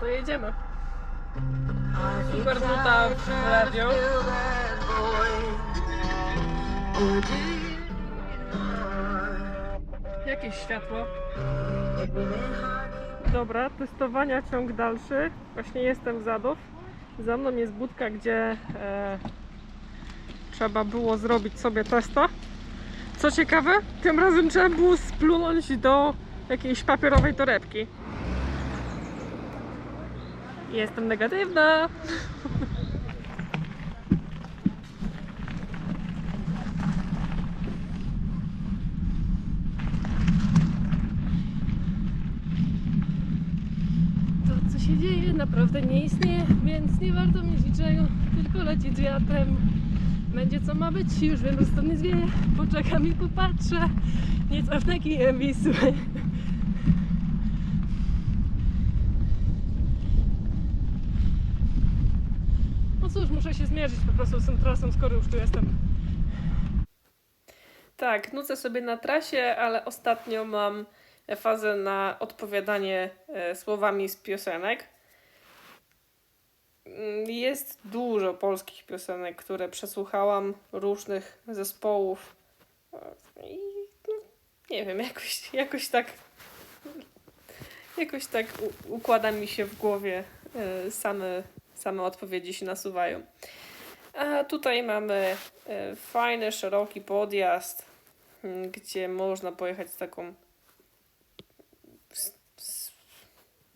to jedziemy. Super nuta w radio. Jakieś światło. Dobra, testowania ciąg dalszy. Właśnie jestem w Zadów. Za mną jest budka, gdzie e, trzeba było zrobić sobie testa. Co ciekawe, tym razem trzeba było splunąć do jakiejś papierowej torebki. Jestem negatywna. To, co się dzieje, naprawdę nie istnieje, więc nie warto mieć niczego, tylko lecieć wiatrem. Będzie co ma być, już wiem, że stąd nie zwieje. Poczekam i popatrzę. Nie cofnę kijem Wisły. No cóż, muszę się zmierzyć po prostu z tą trasą, skoro już tu jestem. Tak, nucę sobie na trasie, ale ostatnio mam fazę na odpowiadanie e, słowami z piosenek. Mm, Jest dużo polskich piosenek, które przesłuchałam różnych zespołów. I no, nie wiem, jakoś, jakoś tak. Jakoś tak układa mi się w głowie. e, Same, same odpowiedzi się nasuwają. A tutaj mamy e, fajny, szeroki podjazd, m, gdzie można pojechać z taką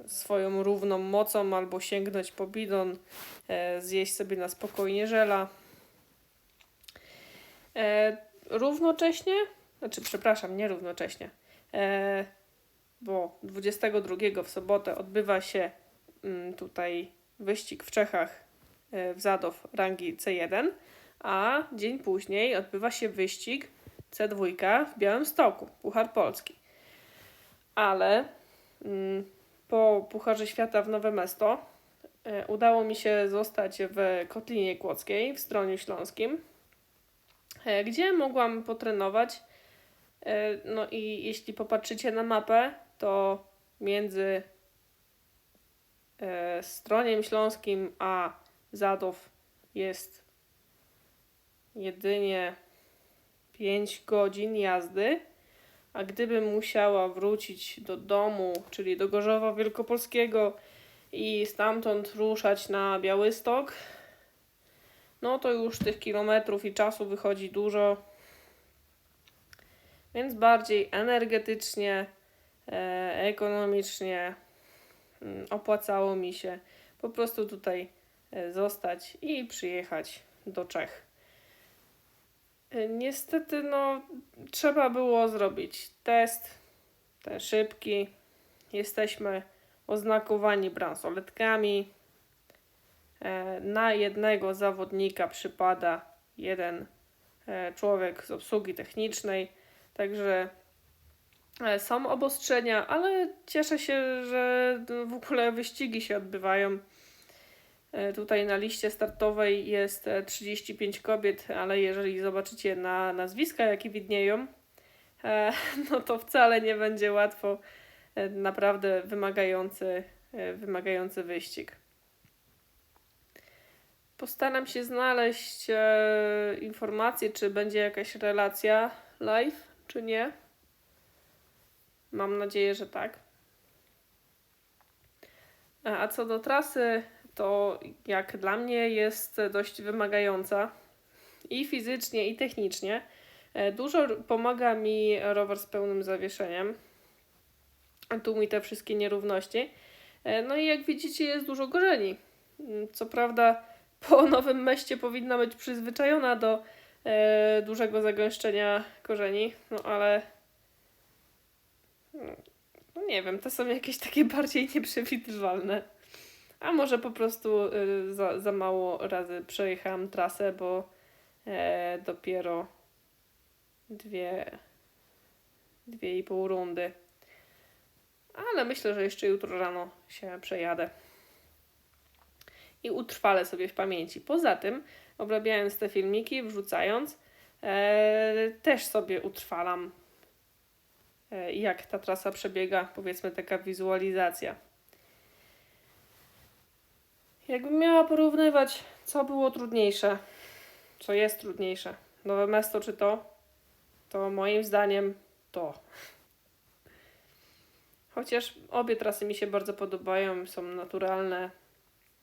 swoją równą mocą albo sięgnąć po bidon, e, zjeść sobie na spokojnie żela. E, równocześnie, znaczy przepraszam, nie równocześnie, bo 22 w sobotę odbywa się mm, tutaj wyścig w Czechach w Zadow rangi C1, a dzień później odbywa się wyścig C2 w Białymstoku, Puchar Polski. Ale mm, po Pucharze Świata w Nowe Mesto e, udało mi się zostać w Kotlinie Kłodzkiej w Stroniu Śląskim, e, gdzie mogłam potrenować. E, No i jeśli popatrzycie na mapę, to między Stroniem Śląskim a Zadów jest jedynie 5 godzin jazdy. A gdybym musiała wrócić do domu, czyli do Gorzowa Wielkopolskiego i stamtąd ruszać na Białystok, no to już tych kilometrów i czasu wychodzi dużo. Więc bardziej energetycznie, e, ekonomicznie mm, opłacało mi się po prostu tutaj zostać i przyjechać do Czech. E, Niestety, no, trzeba było zrobić test, ten szybki. Jesteśmy oznakowani bransoletkami. E, Na jednego zawodnika przypada jeden e, człowiek z obsługi technicznej, także e, są obostrzenia, ale cieszę się, że w ogóle wyścigi się odbywają. E, Tutaj na liście startowej jest e, 35 kobiet, ale jeżeli zobaczycie na nazwiska, jakie widnieją, e, no to wcale nie będzie łatwo. E, Naprawdę wymagający, e, wymagający wyścig. Postaram się znaleźć e, informację, czy będzie jakaś relacja live, czy nie. Mam nadzieję, że tak. A co do trasy, to jak dla mnie jest dość wymagająca i fizycznie, i technicznie. E, Dużo pomaga mi rower z pełnym zawieszeniem. Tu mi te wszystkie nierówności. E, No i jak widzicie, jest dużo korzeni. Mm, Co prawda, po nowym meście powinna być przyzwyczajona do e, dużego zagęszczenia korzeni, no ale no, no nie wiem, te są jakieś takie bardziej nieprzewidywalne. A może po prostu y, za, za mało razy przejechałam trasę, bo e, dopiero dwie, dwie i pół rundy. Ale myślę, że jeszcze jutro rano się przejadę. I utrwalę sobie w pamięci. Poza tym, obrabiając te filmiki, wrzucając, e, też sobie utrwalam, e, jak ta trasa przebiega, powiedzmy taka wizualizacja. Jakbym miała porównywać, co było trudniejsze, co jest trudniejsze, nowe mesto czy to, to moim zdaniem to. Chociaż obie trasy mi się bardzo podobają, są naturalne.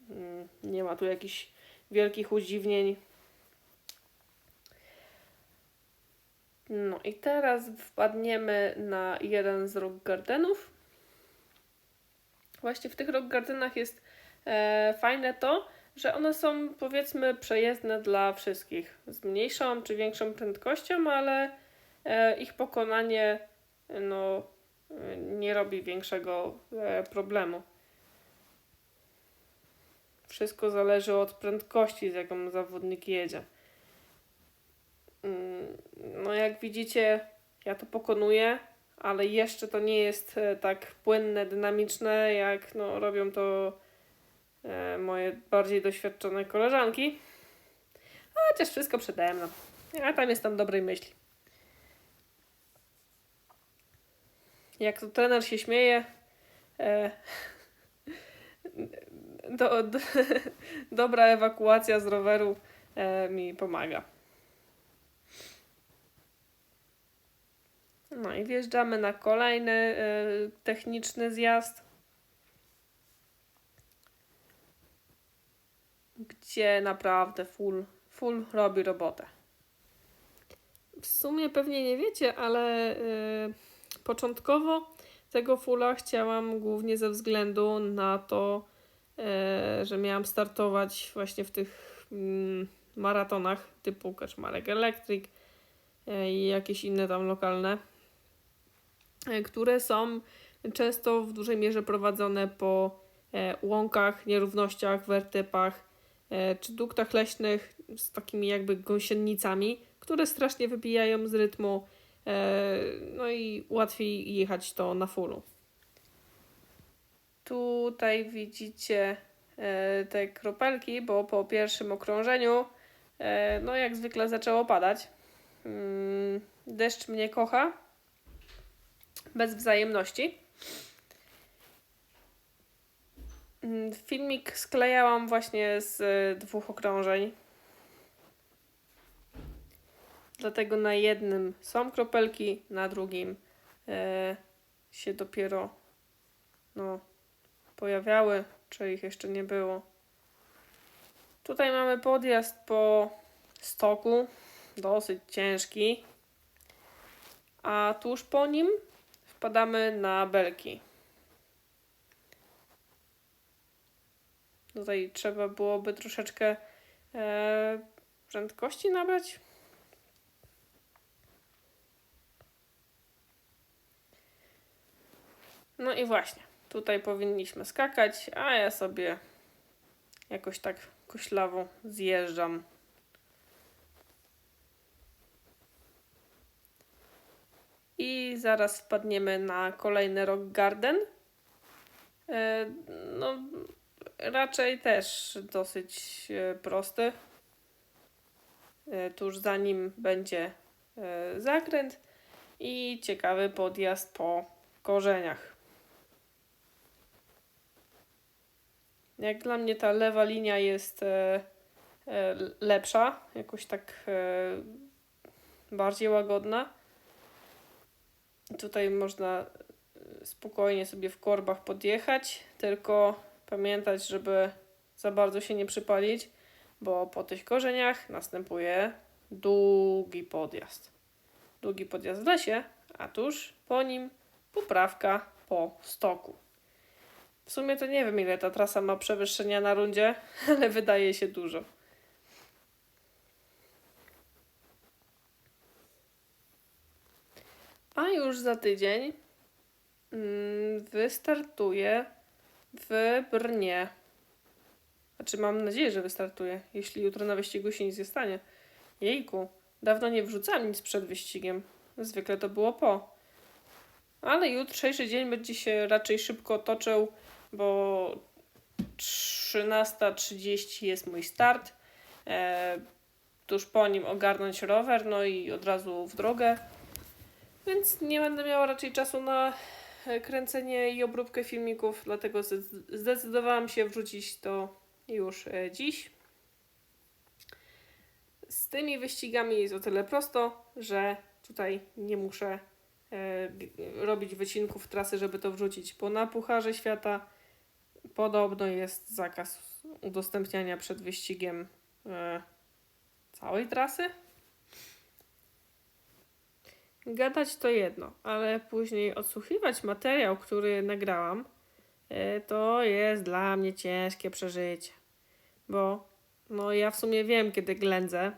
Mm, Nie ma tu jakichś wielkich udziwnień. No i teraz wpadniemy na jeden z rock gardenów. Właśnie w tych rock gardenach jest fajne to, że one są powiedzmy przejezdne dla wszystkich. Z mniejszą czy większą prędkością, ale e, ich pokonanie no, e, nie robi większego e, problemu. Wszystko zależy od prędkości, z jaką zawodnik jedzie. Mm, No, jak widzicie, ja to pokonuję, ale jeszcze to nie jest e, tak płynne, dynamiczne, jak no, robią to e, moje bardziej doświadczone koleżanki. Chociaż wszystko przede mną. Ja tam jestem dobrej myśli. Jak to trener się śmieje, e, do, do, dobra ewakuacja z roweru e, mi pomaga. No i wjeżdżamy na kolejny e, techniczny zjazd, gdzie naprawdę full, full robi robotę. W sumie pewnie nie wiecie, ale e, początkowo tego fulla chciałam głównie ze względu na to, e, że miałam startować właśnie w tych mm, maratonach typu Kaczmarek Electric e, i jakieś inne tam lokalne, e, które są często w dużej mierze prowadzone po e, łąkach, nierównościach, wertypach czy duktach leśnych z takimi jakby gąsienicami, które strasznie wybijają z rytmu, e, no i łatwiej jechać to na fullu. Tutaj widzicie e, te kropelki, bo po pierwszym okrążeniu, e, no jak zwykle zaczęło padać. Mm, Deszcz mnie kocha, bez wzajemności. Mm, Filmik sklejałam właśnie z e, dwóch okrążeń. Dlatego na jednym są kropelki, na drugim e, się dopiero no, pojawiały, czy ich jeszcze nie było. Tutaj mamy podjazd po stoku, dosyć ciężki, a tuż po nim wpadamy na belki. Tutaj trzeba byłoby troszeczkę e, prędkości nabrać. No i właśnie, tutaj powinniśmy skakać, a ja sobie jakoś tak koślawo zjeżdżam. I zaraz wpadniemy na kolejny Rock Garden. E, No, raczej też dosyć e, prosty. E, Tuż za nim będzie e, zakręt i ciekawy podjazd po korzeniach. Jak dla mnie ta lewa linia jest lepsza, jakoś tak bardziej łagodna. Tutaj można spokojnie sobie w korbach podjechać, tylko pamiętać, żeby za bardzo się nie przypalić, bo po tych korzeniach następuje długi podjazd. Długi podjazd w lesie, a tuż po nim poprawka po stoku. W sumie to nie wiem, ile ta trasa ma przewyższenia na rundzie, ale wydaje się dużo. A już za tydzień mm, wystartuję w Brnie. Znaczy, mam nadzieję, że wystartuję, jeśli jutro na wyścigu się nic nie stanie. Jejku, dawno nie wrzucałam nic przed wyścigiem. Zwykle to było po. Ale jutrzejszy dzień będzie się raczej szybko toczył, bo 13.30 jest mój start. E, tuż po nim ogarnąć rower, no i od razu w drogę. Więc nie będę miała raczej czasu na kręcenie i obróbkę filmików, dlatego zde- zdecydowałam się wrzucić to już e, dziś. Z tymi wyścigami jest o tyle prosto, że tutaj nie muszę e, robić wycinków trasy, żeby to wrzucić, bo na Pucharze Świata podobno jest zakaz udostępniania przed wyścigiem e, całej trasy. Gadać to jedno, ale później odsłuchiwać materiał, który nagrałam, e, to jest dla mnie ciężkie przeżycie. Bo no, ja w sumie wiem, kiedy ględzę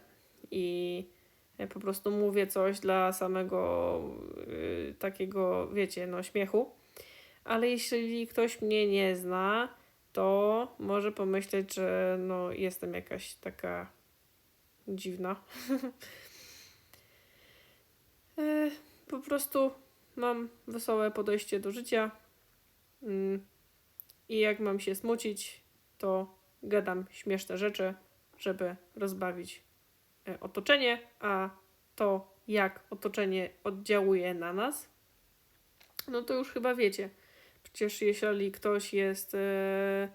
i e, po prostu mówię coś dla samego y, takiego, wiecie, no śmiechu. Ale jeśli ktoś mnie nie zna, to może pomyśleć, że no, jestem jakaś taka dziwna. E, po prostu mam wesołe podejście do życia. Mm, I jak mam się smucić, to gadam śmieszne rzeczy, żeby rozbawić e, otoczenie, a to, jak otoczenie oddziałuje na nas, no to już chyba wiecie. Przecież jeżeli ktoś jest e,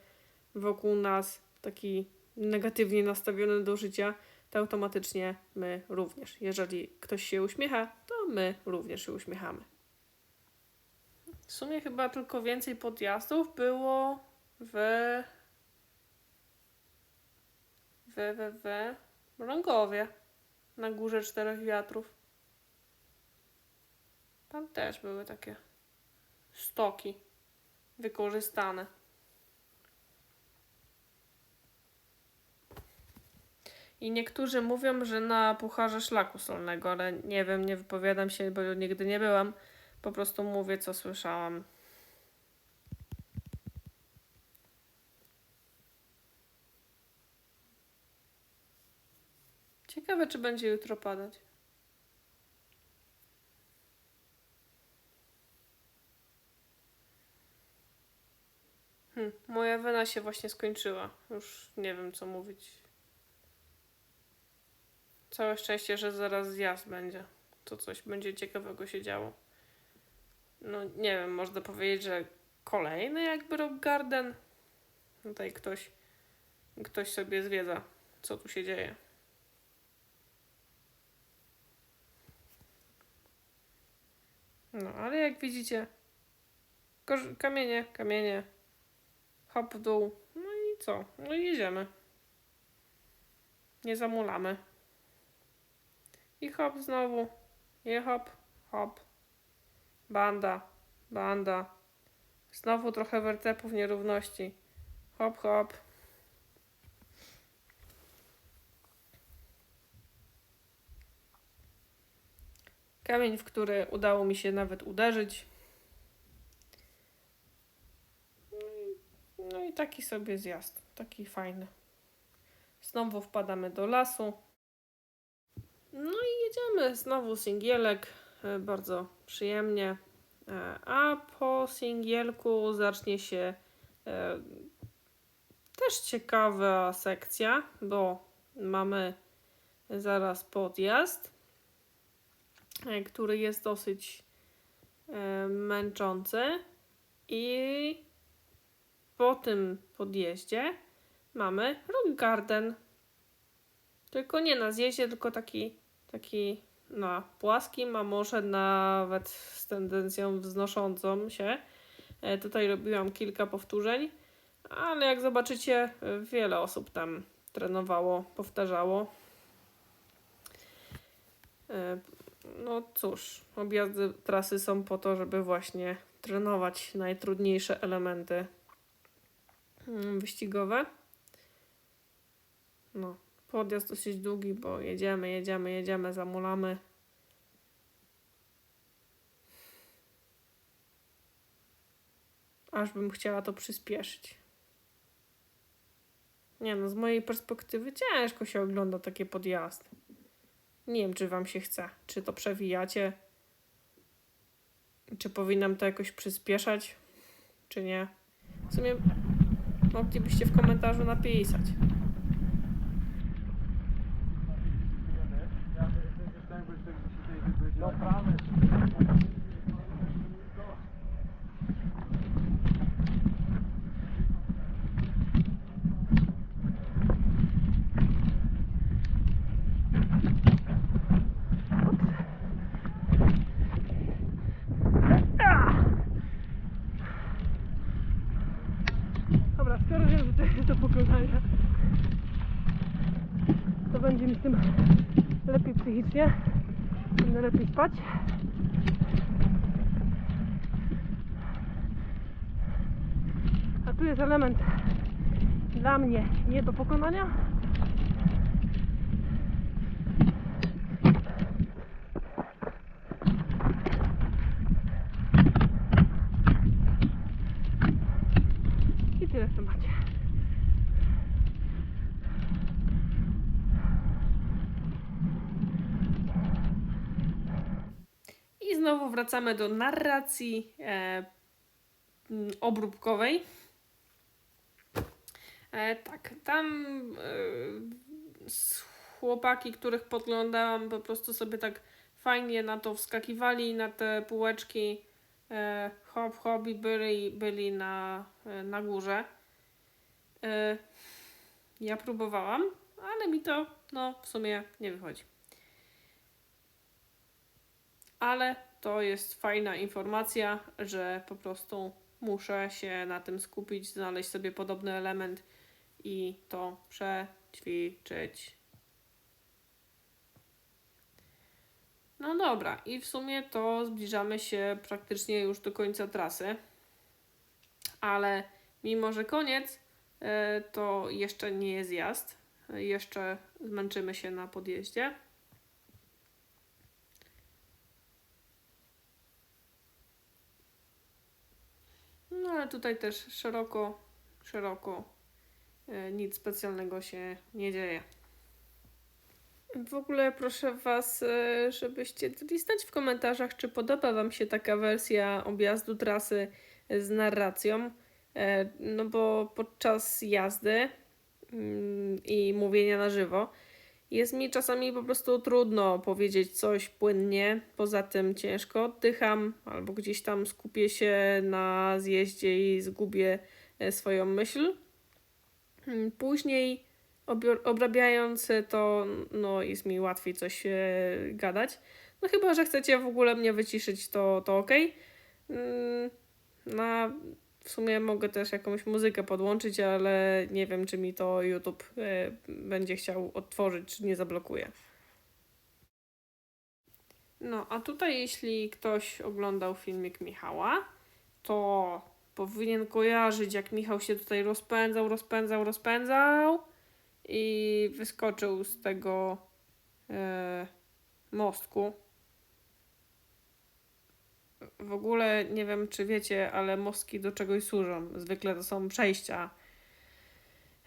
wokół nas taki negatywnie nastawiony do życia, to automatycznie my również. Jeżeli ktoś się uśmiecha, to my również się uśmiechamy. W sumie chyba tylko więcej podjazdów było w we, we, we Mrągowie na górze czterech wiatrów. Tam też były takie stoki wykorzystane. I niektórzy mówią, że na pucharze szlaku solnego, ale nie wiem, nie wypowiadam się, bo nigdy nie byłam. Po prostu mówię, co słyszałam. Ciekawe, czy będzie jutro padać. Hm, moja wena się właśnie skończyła. Już nie wiem, co mówić. Całe szczęście, że zaraz zjazd będzie. To coś będzie ciekawego się działo. No nie wiem, można powiedzieć, że kolejny jakby Rock Garden. Tutaj ktoś, ktoś sobie zwiedza, co tu się dzieje. No, ale jak widzicie, kamienie, kamienie, hop w dół, no i co? No i jedziemy. Nie zamulamy. I hop znowu, i hop, hop. Banda, banda. Znowu trochę wertepów nierówności. Hop, hop. Kamień, w który udało mi się nawet uderzyć. No i, no taki sobie zjazd. Taki fajny. Znowu wpadamy do lasu. No i jedziemy. Znowu singielek. e, Bardzo przyjemnie. E, A po singielku zacznie się e, też ciekawa sekcja, bo mamy zaraz podjazd, który jest dosyć męczący i po tym podjeździe mamy rock garden. Tylko nie na zjeździe, tylko taki, taki na płaskim, a może nawet z tendencją wznoszącą się. E, Tutaj robiłam kilka powtórzeń, ale jak zobaczycie, wiele osób tam trenowało, powtarzało. E, No cóż, objazdy trasy są po to, żeby właśnie trenować najtrudniejsze elementy mm, wyścigowe. No, podjazd dosyć długi, bo jedziemy, jedziemy, jedziemy, zamulamy. Aż bym chciała to przyspieszyć. Nie no, z mojej perspektywy ciężko się ogląda takie podjazdy. Nie wiem, czy wam się chce. Czy to przewijacie? Czy powinnam to jakoś przyspieszać? Czy nie? W sumie moglibyście w komentarzu napisać. No prawy. Dobra, skoro wiem, że to jest do pokonania, to będzie mi z tym lepiej psychicznie. Będę lepiej spać. A tu jest element dla mnie nie do pokonania. I tyle w temacie. I znowu wracamy do narracji e, obróbkowej. E, tak, tam e, chłopaki, których podglądałam, po prostu sobie tak fajnie na to wskakiwali, na te półeczki. E, hop, hop i byli, byli na, e, na górze. E, ja próbowałam, ale mi to no, w sumie nie wychodzi. Ale to jest fajna informacja, że po prostu muszę się na tym skupić, znaleźć sobie podobny element i to przećwiczyć. No dobra, i w sumie to zbliżamy się praktycznie już do końca trasy. Ale mimo, że koniec, e, to jeszcze nie jest jazd. E, Jeszcze zmęczymy się na podjeździe. No ale tutaj też szeroko, szeroko, e, nic specjalnego się nie dzieje. W ogóle proszę Was, e, żebyście dali znać w komentarzach, czy podoba Wam się taka wersja objazdu trasy z narracją. E, No bo podczas jazdy mm, i mówienia na żywo jest mi czasami po prostu trudno powiedzieć coś płynnie. Poza tym ciężko oddycham albo gdzieś tam skupię się na zjeździe i zgubię e, swoją myśl. Mm, Później obrabiając to, no jest mi łatwiej coś e, gadać. No chyba, że chcecie w ogóle mnie wyciszyć, to, to ok. Na, w sumie mogę też jakąś muzykę podłączyć, ale nie wiem, czy mi to YouTube e, będzie chciał odtworzyć, czy nie zablokuje. No, a tutaj jeśli ktoś oglądał filmik Michała, to powinien kojarzyć, jak Michał się tutaj rozpędzał, rozpędzał, rozpędzał i wyskoczył z tego e, mostku. W ogóle nie wiem, czy wiecie, ale mostki do czegoś służą. Zwykle to są przejścia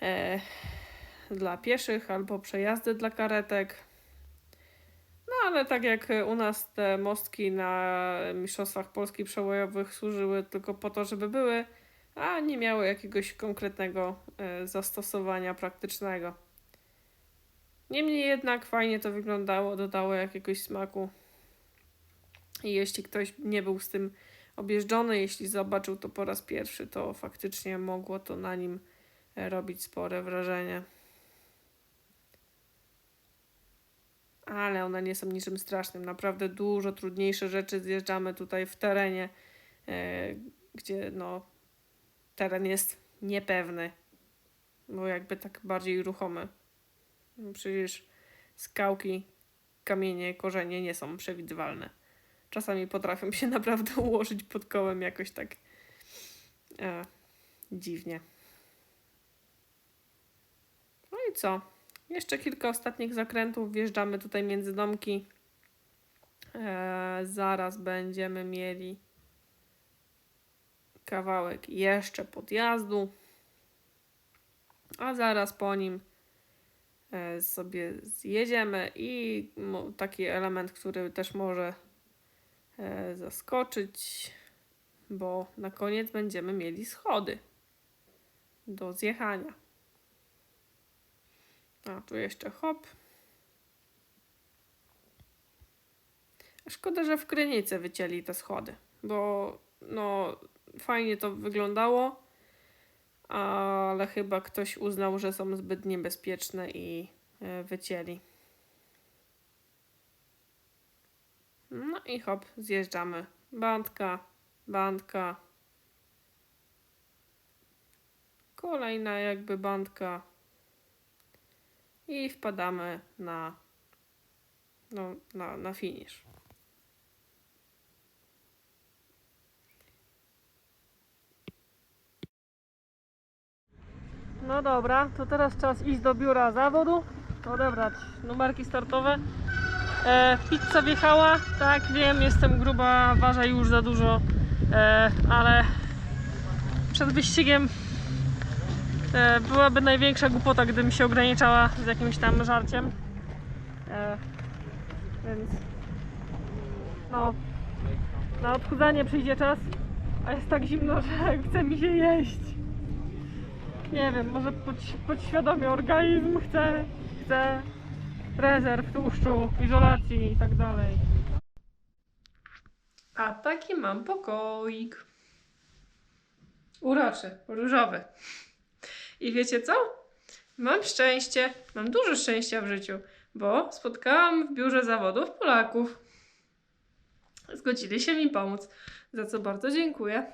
e, dla pieszych albo przejazdy dla karetek. No ale tak jak u nas te mostki na Mistrzostwach Polski Przełajowych służyły tylko po to, żeby były, a nie miały jakiegoś konkretnego e, zastosowania praktycznego. Niemniej jednak fajnie to wyglądało, dodało jakiegoś smaku. I jeśli ktoś nie był z tym objeżdżony, jeśli zobaczył to po raz pierwszy, to faktycznie mogło to na nim e, robić spore wrażenie. Ale one nie są niczym strasznym. Naprawdę dużo trudniejsze rzeczy zjeżdżamy tutaj w terenie, e, gdzie no, teren jest niepewny, bo jakby tak bardziej ruchomy. Przecież skałki, kamienie, korzenie nie są przewidywalne. Czasami potrafią się naprawdę ułożyć pod kołem jakoś tak e, dziwnie. No i co? Jeszcze kilka ostatnich zakrętów. Wjeżdżamy tutaj między domki. E, zaraz będziemy mieli kawałek jeszcze podjazdu, a zaraz po nim e, sobie zjedziemy i taki element, który też może zaskoczyć, bo na koniec będziemy mieli schody do zjechania. A tu jeszcze hop. Szkoda, że w Krynicy wycięli te schody, bo no fajnie to wyglądało, ale chyba ktoś uznał, że są zbyt niebezpieczne i e, wycięli. No i hop, zjeżdżamy. Bandka, bandka. Kolejna jakby bandka. I wpadamy na, no, na, na finish. No dobra, to teraz czas iść do biura zawodu, odebrać numerki startowe. E, pizza wjechała, tak wiem, jestem gruba, ważę już za dużo, e, ale przed wyścigiem e, byłaby największa głupota, gdybym się ograniczała z jakimś tam żarciem. E, więc no, na odchudzanie przyjdzie czas, a jest tak zimno, że chce mi się jeść. Nie wiem, może podś- podświadomie organizm chce, chce rezerw tłuszczu, izolacji i tak dalej. A taki mam pokoik. Uroczy, różowy. I wiecie co? Mam szczęście, mam dużo szczęścia w życiu, bo spotkałam w biurze zawodów Polaków. Zgodzili się mi pomóc, za co bardzo dziękuję.